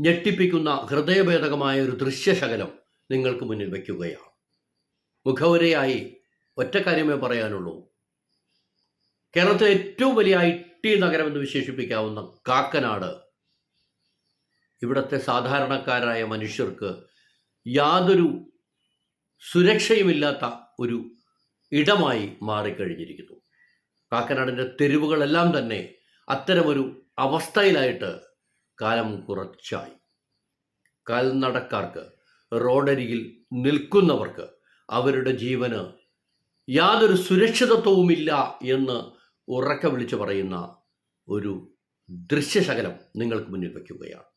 ഞെട്ടിപ്പിക്കുന്ന ഹൃദയഭേദകമായ ഒരു ദൃശ്യശകലം നിങ്ങൾക്ക് മുന്നിൽ വയ്ക്കുകയാണ്. മുഖവരയായി ഒറ്റ കാര്യമേ പറയാനുള്ളൂ. കേരളത്തിലെ ഏറ്റവും വലിയ ഐ ടി നഗരം എന്ന് വിശേഷിപ്പിക്കാവുന്ന കാക്കനാട് ഇവിടുത്തെ സാധാരണക്കാരായ മനുഷ്യർക്ക് യാതൊരു സുരക്ഷയുമില്ലാത്ത ഒരു ഇടമായി മാറിക്കഴിഞ്ഞിരിക്കുന്നു. കാക്കനാടിന്റെ തെരുവുകളെല്ലാം തന്നെ അത്തരമൊരു അവസ്ഥയിലായിട്ട് കാലം കുറച്ചായി. കാൽനടക്കാർക്ക് റോഡരികിൽ നിൽക്കുന്നവർക്ക് അവരുടെ ജീവന് യാതൊരു സുരക്ഷിതത്വവുമില്ല എന്ന് ഉറക്ക വിളിച്ചു പറയുന്ന ഒരു ദൃശ്യശകലം നിങ്ങൾക്ക് മുന്നിൽ വയ്ക്കുകയാണ്.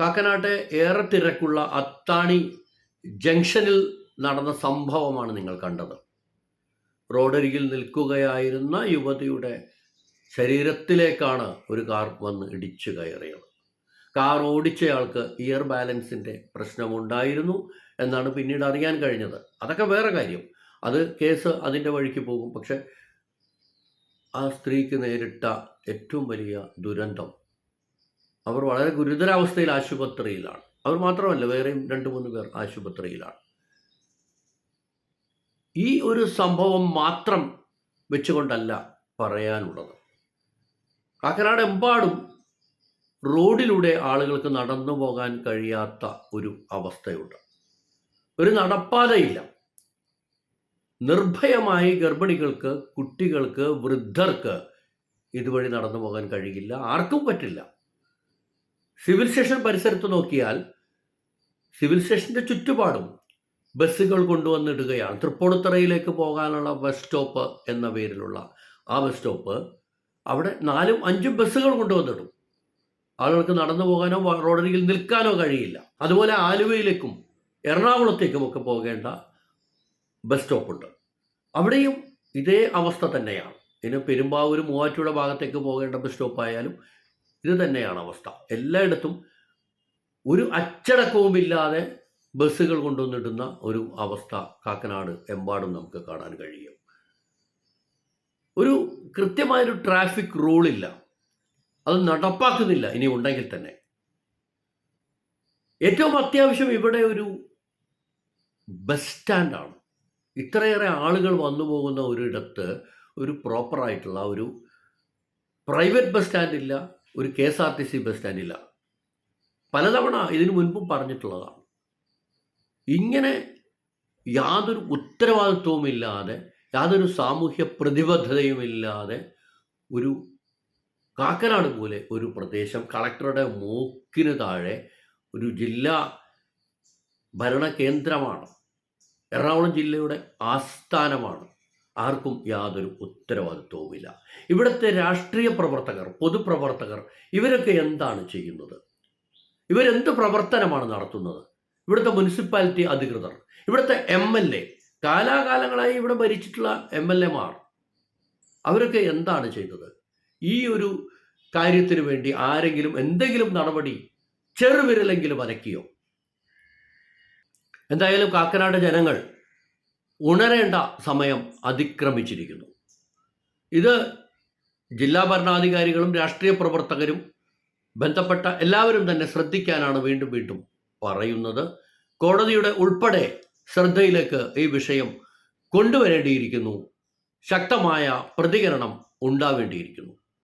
കാക്കനാട്ടെ ഏറെ തിരക്കുള്ള അത്താണി ജംഗ്ഷനിൽ നടന്ന സംഭവമാണ് നിങ്ങൾ കണ്ടത്. റോഡരികിൽ നിൽക്കുകയായിരുന്ന യുവതിയുടെ ശരീരത്തിലേക്കാണ് ഒരു കാർ വന്ന് ഇടിച്ചു കയറിയത്. കാർ ഓടിച്ചയാൾക്ക് ഇയർ ബാലൻസിന്റെ പ്രശ്നമുണ്ടായിരുന്നു എന്നാണ് പിന്നീട് അറിയാൻ കഴിഞ്ഞത്. അതൊക്കെ വേറെ കാര്യം. അത് കേസ് അതിന്റെ വഴിക്ക് പോകും. പക്ഷെ ആ സ്ത്രീക്ക് നേരിട്ട ഏറ്റവും വലിയ ദുരന്തം അവർ വളരെ ഗുരുതരാവസ്ഥയിൽ ആശുപത്രിയിലാണ്. അവർ മാത്രമല്ല വേറെയും രണ്ട് മൂന്ന് പേർ ആശുപത്രിയിലാണ്. ഈ ഒരു സംഭവം മാത്രം വെച്ചുകൊണ്ടല്ല പറയാനുള്ളത്. കാക്കനാട് എമ്പാടും റോഡിലൂടെ ആളുകൾക്ക് നടന്നു പോകാൻ കഴിയാത്ത ഒരു അവസ്ഥയുണ്ട്. ഒരു നടപ്പാതയില്ല. നിർഭയമായി ഗർഭിണികൾക്ക് കുട്ടികൾക്ക് വൃദ്ധർക്ക് ഇതുവഴി നടന്നു പോകാൻ കഴിയില്ല. ആർക്കും പറ്റില്ല. സിവിൽ സ്റ്റേഷൻ പരിസരത്ത് നോക്കിയാൽ സിവിൽ സ്റ്റേഷന്റെ ചുറ്റുപാടും ബസ്സുകൾ കൊണ്ടുവന്നിടുകയാണ്. തൃപ്പൂണിത്തറയിലേക്ക് പോകാനുള്ള ബസ് സ്റ്റോപ്പ് എന്ന പേരിലുള്ള ആ ബസ് സ്റ്റോപ്പ് അവിടെ നാലും അഞ്ചും ബസ്സുകൾ കൊണ്ടുവന്നിടും. ആളുകൾക്ക് നടന്നു പോകാനോ റോഡരികിൽ നിൽക്കാനോ കഴിയില്ല. അതുപോലെ ആലുവയിലേക്കും എറണാകുളത്തേക്കും ഒക്കെ പോകേണ്ട ബസ് സ്റ്റോപ്പുണ്ട് അവിടെയും ഇതേ അവസ്ഥ തന്നെയാണ്. ഇനി പെരുമ്പാവൂർ മൂവാറ്റുപുഴ ഭാഗത്തേക്ക് പോകേണ്ട ബസ് സ്റ്റോപ്പായാലും ഇത് തന്നെയാണ് അവസ്ഥ. എല്ലായിടത്തും ഒരു അച്ചടക്കവുമില്ലാതെ ബസ്സുകൾ കൊണ്ടുവന്നിടുന്ന ഒരു അവസ്ഥ കാക്കനാട് എമ്പാടും നമുക്ക് കാണാൻ കഴിയും. ഒരു കൃത്യമായൊരു ട്രാഫിക് റൂളില്ല. അത് നടപ്പാക്കുന്നില്ല ഇനി ഉണ്ടെങ്കിൽ തന്നെ. ഏറ്റവും അത്യാവശ്യം ഇവിടെ ഒരു ബസ് സ്റ്റാൻഡാണ്. ഇത്രയേറെ ആളുകൾ വന്നു പോകുന്ന ഒരിടത്ത് ഒരു പ്രോപ്പറായിട്ടുള്ള ഒരു പ്രൈവറ്റ് ബസ് സ്റ്റാൻഡ് ഇല്ല ഒരു K S R T C bus സ്റ്റാൻഡിലാണ് പലതവണ ഇതിനു മുൻപും പറഞ്ഞിട്ടുള്ളതാണ്. ഇങ്ങനെ യാതൊരു ഉത്തരവാദിത്വവുമില്ലാതെ യാതൊരു സാമൂഹ്യ പ്രതിബദ്ധതയുമില്ലാതെ ഒരു കാക്കനാട് പോലെ ഒരു പ്രദേശം കളക്ടറുടെ മൂക്കിന് താഴെ ഒരു ജില്ലാ ഭരണകേന്ദ്രമാണ് എറണാകുളം ജില്ലയുടെ ആസ്ഥാനമാണ്. ആർക്കും യാതൊരു ഉത്തരവാദിത്വവുമില്ല. ഇവിടുത്തെ രാഷ്ട്രീയ പ്രവർത്തകർ പൊതുപ്രവർത്തകർ ഇവരൊക്കെ എന്താണ് ചെയ്യുന്നത്? ഇവരെന്ത് പ്രവർത്തനമാണ് നടത്തുന്നത്? ഇവിടുത്തെ മുനിസിപ്പാലിറ്റി അധികൃതർ ഇവിടുത്തെ എം എൽ എ കാലാകാലങ്ങളായി ഇവിടെ ഭരിച്ചിട്ടുള്ള എം എൽ എമാർ അവരൊക്കെ എന്താണ് ചെയ്തത്? ഈ ഒരു കാര്യത്തിന് വേണ്ടി ആരെങ്കിലും എന്തെങ്കിലും നടപടി ചെറുവിരലെങ്കിലും അനക്കിയോ എന്തായാലും കാക്കനാട് ജനങ്ങൾ ഉണരേണ്ട സമയം അതിക്രമിച്ചിരിക്കുന്നു. ഇത് ജില്ലാ ഭരണാധികാരികളും രാഷ്ട്രീയ പ്രവർത്തകരും ബന്ധപ്പെട്ട എല്ലാവരും തന്നെ ശ്രദ്ധിക്കാനാണ് വീണ്ടും വീണ്ടും പറയുന്നത്. കോടതിയുടെ ഉൾപ്പെടെ ശ്രദ്ധയിലേക്ക് ഈ വിഷയം കൊണ്ടുവരേണ്ടിയിരിക്കുന്നു. ശക്തമായ പ്രതികരണം ഉണ്ടാവേണ്ടിയിരിക്കുന്നു.